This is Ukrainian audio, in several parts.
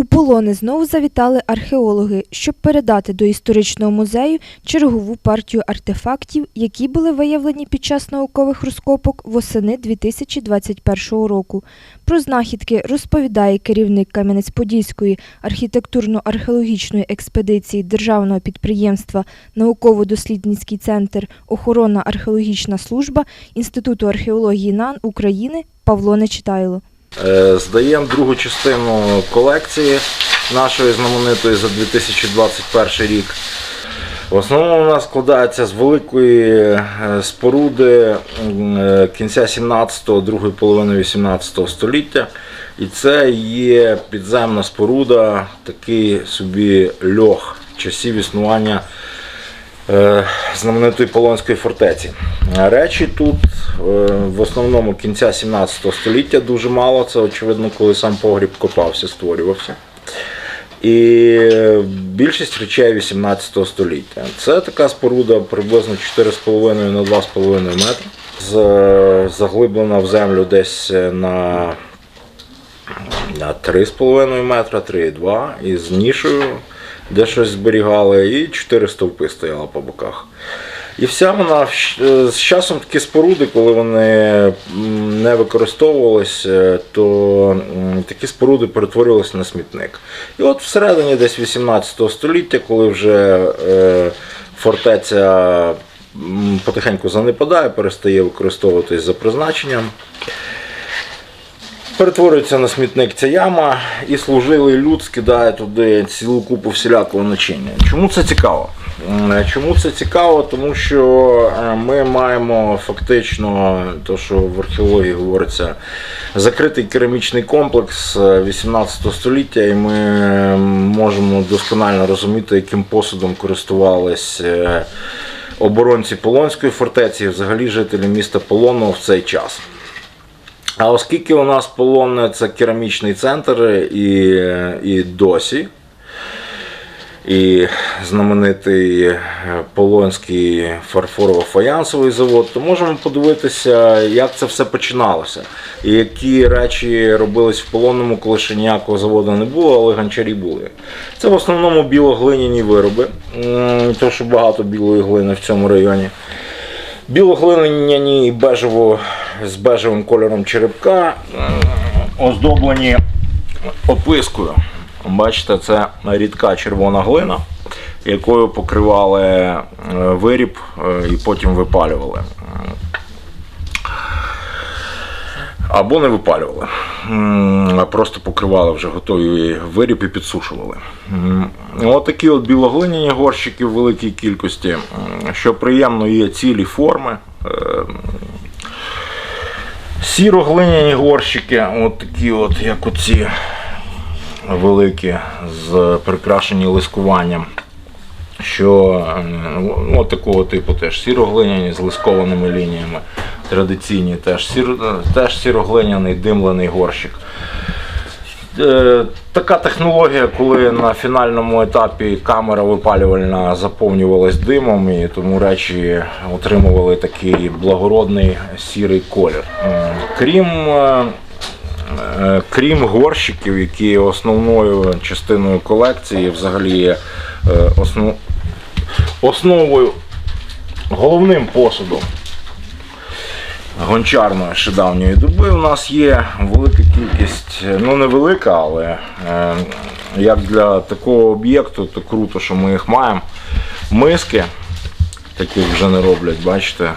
У полони знову завітали археологи, щоб передати до історичного музею чергову партію артефактів, які були виявлені під час наукових розкопок восени 2021 року. Про знахідки розповідає керівник Кам'янець-Подільської архітектурно-археологічної експедиції державного підприємства Науково-дослідницький центр Охоронна археологічна служба Інституту археології НАН України Павло Нечитайло. Е, Здаємо другу частину колекції нашої знаменитої за 2021 рік. В основному вона складається з великої е, споруди е, кінця 17-го, другої половини 18 століття. І це є підземна споруда, такий собі льох часів існування знаменитої Полонської фортеці. Речі тут е, в основному кінця 17 століття дуже мало. Це очевидно, коли сам погріб копався, створювався. І більшість речей 18 століття. Це така споруда приблизно 4,5 на 2,5 метри. Заглиблена в землю десь на 3,5 метра, 3,2 і з нішою, де щось зберігали, і 4 стовпи стояло по боках. І вся вона е, з часом такі споруди, коли вони не використовувалися, е, то такі споруди перетворювалися на смітник. І от всередині десь 18 століття, коли вже е, фортеця потихеньку занепадає, перестає використовуватись за призначенням. Перетворюється на смітник ця яма, і служилий люд скидає туди цілу купу всілякого начиння. Чому це цікаво? Чому це цікаво? Тому що е, ми маємо фактично, то що в археології говориться, закритий керамічний комплекс е, 18 століття, і ми е, можемо досконально розуміти, яким посудом користувались е, оборонці Полонської фортеці, і взагалі жителі міста Полонного в цей час. А оскільки у нас полонне це керамічний центр і, і досі, і знаменитий е, полонський фарфорово-фаянсовий завод, то можемо подивитися, як це все починалося. І які речі робились в полонному, коли ще ніякого заводу не було, але гончарі були. Це в основному білоглиняні вироби, тому що багато білої глини в цьому районі. Білоглиняні і бежево, з бежевим кольором черепка, оздоблені опискою. Бачите, це рідка червона глина, якою покривали е, виріб е, і потім випалювали. Або не випалювали, просто покривали вже готовий виріб і підсушували. М, От білоглиняні горщики в великій кількості. Що приємно, є цілі форми. Сіроглиняні горщики, от такі от, як оці великі, з прикрашені лискуванням. Що от такого типу теж сіроглиняні з лискованими лініями. Традиційні теж, сіро, теж сіроглиняний димлений горщик. Е, Така технологія, коли на фінальному етапі камера випалювальна заповнювалась димом, і тому речі отримували такий благородний сірий колір. Крім, е, е, крім горщиків, які є основною частиною колекції, взагалі є основ, основою, головним посудом гончарної ще давньої доби у нас є велика кількість, ну не велика, але е, як для такого об'єкту, то круто, що ми їх маємо. Миски, таких вже не роблять, бачите,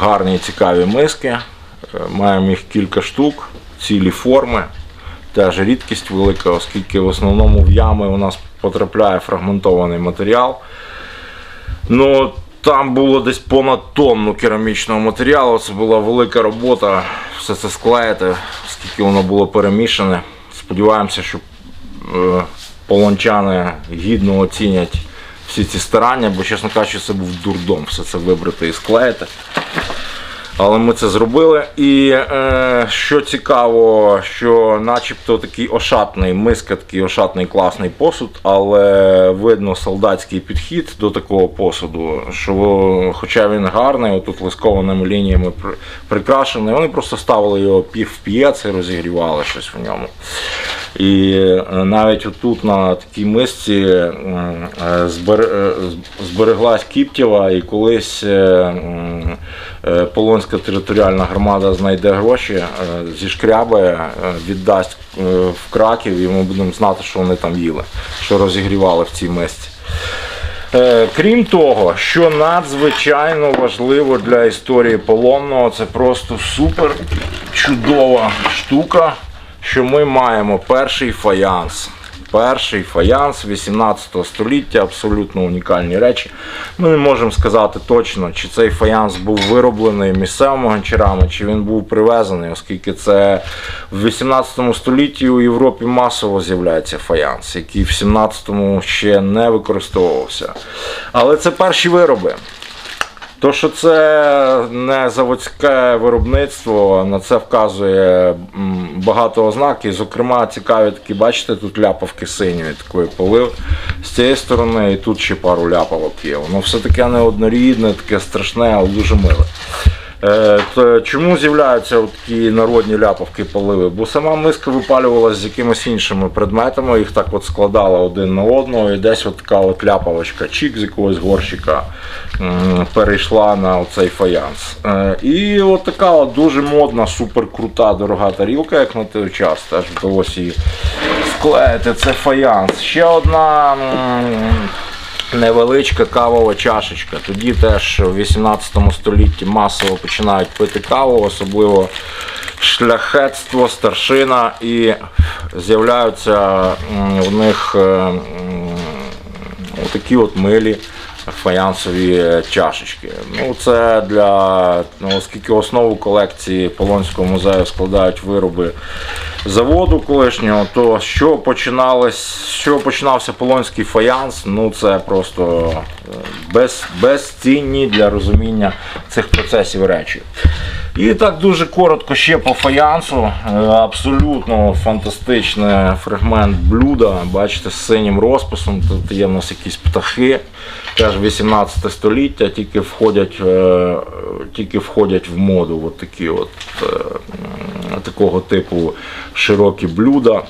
гарні цікаві миски. Е, Маємо їх кілька штук, цілі форми. Теж рідкість велика, оскільки в основному в ями у нас потрапляє фрагментований матеріал. Ну, там було десь понад тонну керамічного матеріалу. Це була велика робота. Все це склеїти, скільки воно було перемішане. Сподіваємося, що е, полончани гідно оцінять всі ці старання, бо, чесно кажучи, це був дурдом все це вибрати і склеїти. Але ми це зробили. І е, що цікаво, що начебто такий ошатний миска, такий ошатний класний посуд, але видно солдатський підхід до такого посуду, що хоча він гарний, отут лискованими лініями прикрашений, вони просто ставили його пів п'єц і розігрівали щось в ньому. І е, навіть отут на такій мисці е, е, збереглась Кіптєва, і колись е, е, територіальна громада знайде гроші, е, зішкрябає, е, віддасть е, в Краків, і ми будемо знати, що вони там їли, що розігрівали в цій мисці. Крім того, що надзвичайно важливо для історії полонного, це просто супер чудова штука, що ми маємо перший фаянс. Перший фаянс 18 століття, абсолютно унікальні речі. Ми не можемо сказати точно, чи цей фаянс був вироблений місцевими гончарами, чи він був привезений, оскільки це в 18 столітті у Європі масово з'являється фаянс, який в 17 ще не використовувався. Але це перші вироби. То, що це не заводське виробництво, на це вказує багато ознак. І, зокрема, цікаві такі, бачите, тут ляпавки синьої такої полив з цієї сторони, і тут ще пару ляпавок є. Воно все таке неоднорідне, таке страшне, але дуже миле. Е, чому з'являються такі народні ляпавки поливи? Бо сама миска випалювалася з якимись іншими предметами, їх так от складала один на одного, і десь от така от ляпавочка, чік з якогось горщика перейшла на оцей фаянс. Е, і от така от дуже модна, суперкрута, дорога тарілка, як на той час, теж вдалося її склеїти. Це фаянс. Ще одна. Невеличка кавова чашечка. Тоді теж в 18 столітті масово починають пити каву, особливо шляхетство, старшина, і з'являються в них е, такі от милі фаянсові чашечки. Ну, це для, ну, оскільки основу колекції Полонського музею складають вироби заводу колишнього, то що починалось, що починався полонський фаянс, ну це просто е, без, безцінні для розуміння цих процесів речі. І так дуже коротко ще по фаянсу. Е, Абсолютно фантастичний фрагмент блюда. Бачите, з синім розписом. Тут є в нас якісь птахи. Теж 18 століття, тільки входять, е, тільки входять в моду. От такі от, е, такого типу широкі блюда.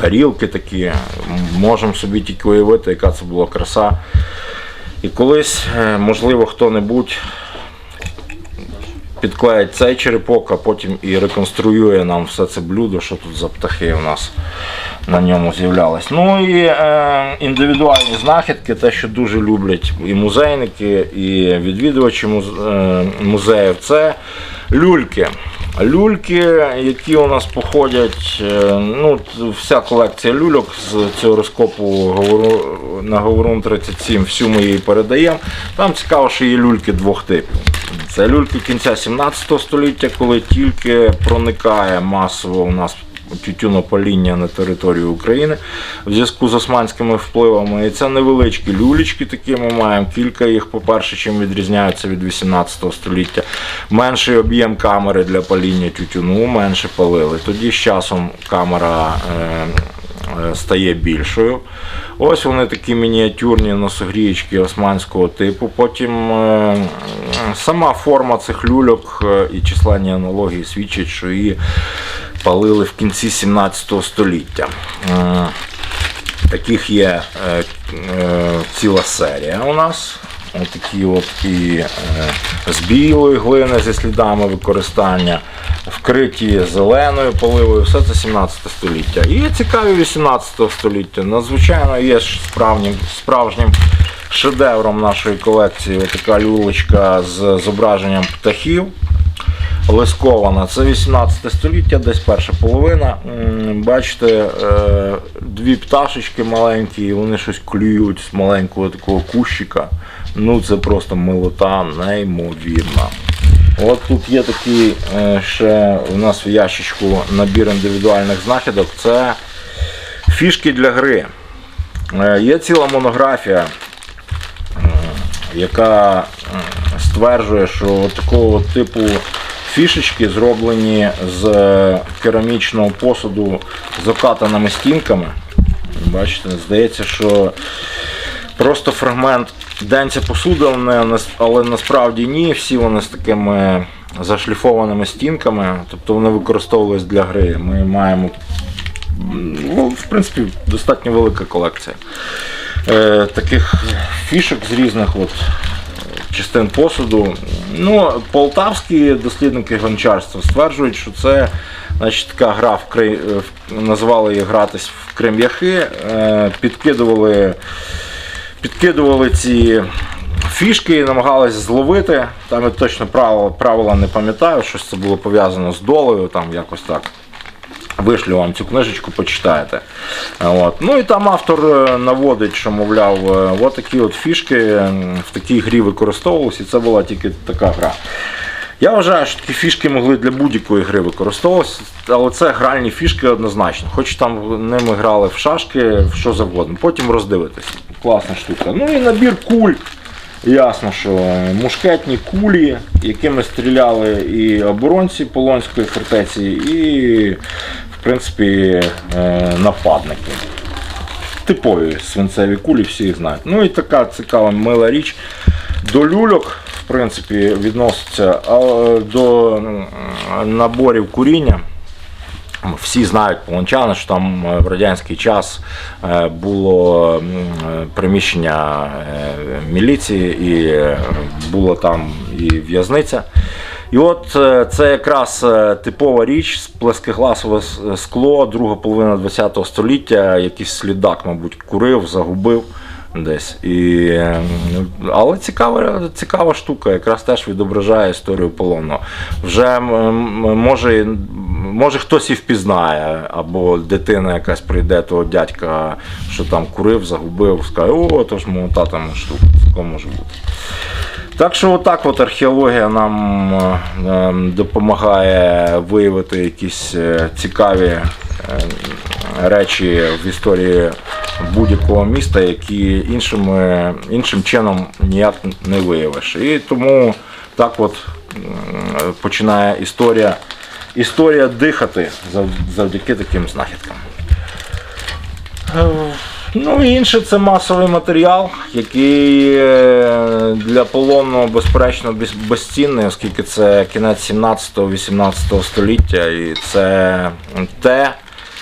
Тарілки такі, можемо собі тільки уявити, яка це була краса. І колись, можливо, хто-небудь підклеїть цей черепок, а потім і реконструює нам все це блюдо, що тут за птахи у нас на ньому з'являлись. Ну і е, індивідуальні знахідки, те, що дуже люблять і музейники, і відвідувачі е, музеїв, це люльки. Люльки, які у нас походять, е, ну, вся колекція люльок з цього розкопу на Говорун 37, всю ми її передаємо. Там цікаво, що є люльки двох типів. Це люльки кінця 17 століття, коли тільки проникає масово у нас тютюнопаління на територію України в зв'язку з османськими впливами. І це невеличкі люлічки, такі ми маємо. Кілька їх, по-перше, чим відрізняються від 18 століття. Менший об'єм камери для паління тютюну, менше палили. Тоді з часом камера. Е, е, Стає більшою. Ось вони такі мініатюрні носогрієчки османського типу. Потім е, сама форма цих люльок е, і численні аналогії свідчать, що її палили в кінці 17 століття. Е, Таких є е, е, ціла серія у нас. Отакі от і з білої глини зі слідами використання, вкриті зеленою поливою, все це 17 століття. І цікаві 18 століття. Надзвичайно є справжнім, справжнім шедевром нашої колекції така люлечка з зображенням птахів. Лискована, це 18 століття, десь перша половина. Бачите, е, дві пташечки маленькі, і вони щось клюють з маленького такого кущика. Ну це просто милота неймовірна. От тут є такий е, ще у нас в ящичку набір індивідуальних знахідок. Це фішки для гри. Е, Є ціла монографія яка стверджує, що такого типу фішечки зроблені з е, керамічного посуду з окатаними стінками. Бачите, здається, що просто фрагмент денця посуди, але насправді ні, всі вони з такими зашліфованими стінками, тобто вони використовувались для гри. Ми маємо ну, в принципі, достатньо велика колекція. Е, таких фішок з різних от, частин посуду. Ну, полтавські дослідники гончарства стверджують, що це значить, така гра в Кри... називали її гратись в крем'яхи, е, підкидували, підкидували ці фішки, намагалися зловити. Там я точно правила, правила не пам'ятаю, щось це було пов'язано з долею, там якось так. Вишлю вам цю книжечку, почитаєте. От. Ну і там автор е, наводить, що, мовляв, е, от такі от фішки е, в такій грі використовувалися, і це була тільки така гра. Я вважаю, що такі фішки могли для будь-якої гри використовуватися, але це гральні фішки однозначно. Хоч там ними грали в шашки, в що завгодно. Потім роздивитись. Класна штука. Ну і набір куль. Ясно, що мушкетні кулі, якими стріляли і оборонці Полонської фортеці, і, в принципі, е, нападники. Типові свинцеві кулі, всі їх знають. Ну і така цікава мила річ. До люльок, в принципі, відноситься до наборів куріння. Всі знають полончани, що там е, в радянський час е, було приміщення міліції і було там і в'язниця. І от е, це якраз е, типова річ, плескегласове скло, друга половина ХХ століття, якийсь слідак, мабуть, курив, загубив десь. І, е, але цікава, цікава штука, якраз теж відображає історію полонного. Вже може, може хтось і впізнає, або дитина якась прийде того дядька, що там курив, загубив, скаже, о, то ж мого тата штука, такого може бути. Так що отак от археологія нам е, е, допомагає виявити якісь е, цікаві е, речі в історії будь-якого міста, які іншим, е, іншим чином ніяк не виявиш. І тому так от починає історія, історія дихати завдяки таким знахідкам. Ну інше це масовий матеріал, який е, для полонного безперечно безцінний, оскільки це кінець 17-18 століття, і це те,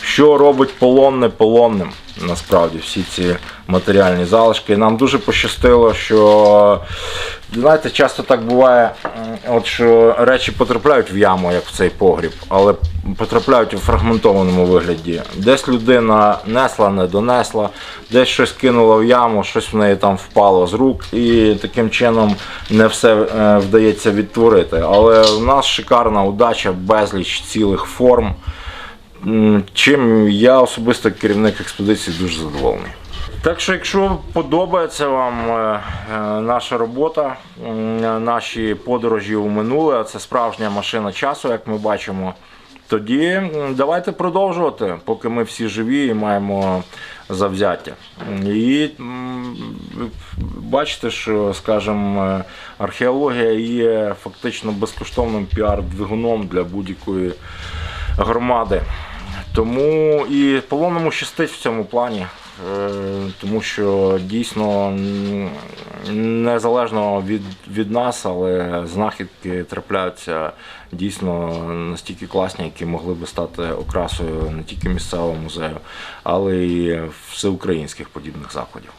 що робить полонне полонним. Насправді всі ці матеріальні залишки. Нам дуже пощастило, що знаєте, часто так буває, от що речі потрапляють в яму, як в цей погріб, але потрапляють у фрагментованому вигляді. Десь людина несла, не донесла, десь щось кинула в яму, щось в неї там впало з рук, і таким чином не все е, вдається відтворити. Але в нас шикарна удача, безліч цілих форм. Чим я особисто керівник експедиції дуже задоволений. Так що, якщо подобається вам е, е, наша робота, наші подорожі у минуле, це справжня машина часу, як ми бачимо, тоді давайте продовжувати, поки ми всі живі і маємо завзяття. І бачите, що, скажімо, е, археологія є фактично безкоштовним піар-двигуном для будь-якої громади. Тому і полонному щастить в цьому плані, е, тому що дійсно незалежно від, від нас, але знахідки трапляються дійсно настільки класні, які могли би стати окрасою не тільки місцевого музею, але й всеукраїнських подібних заходів.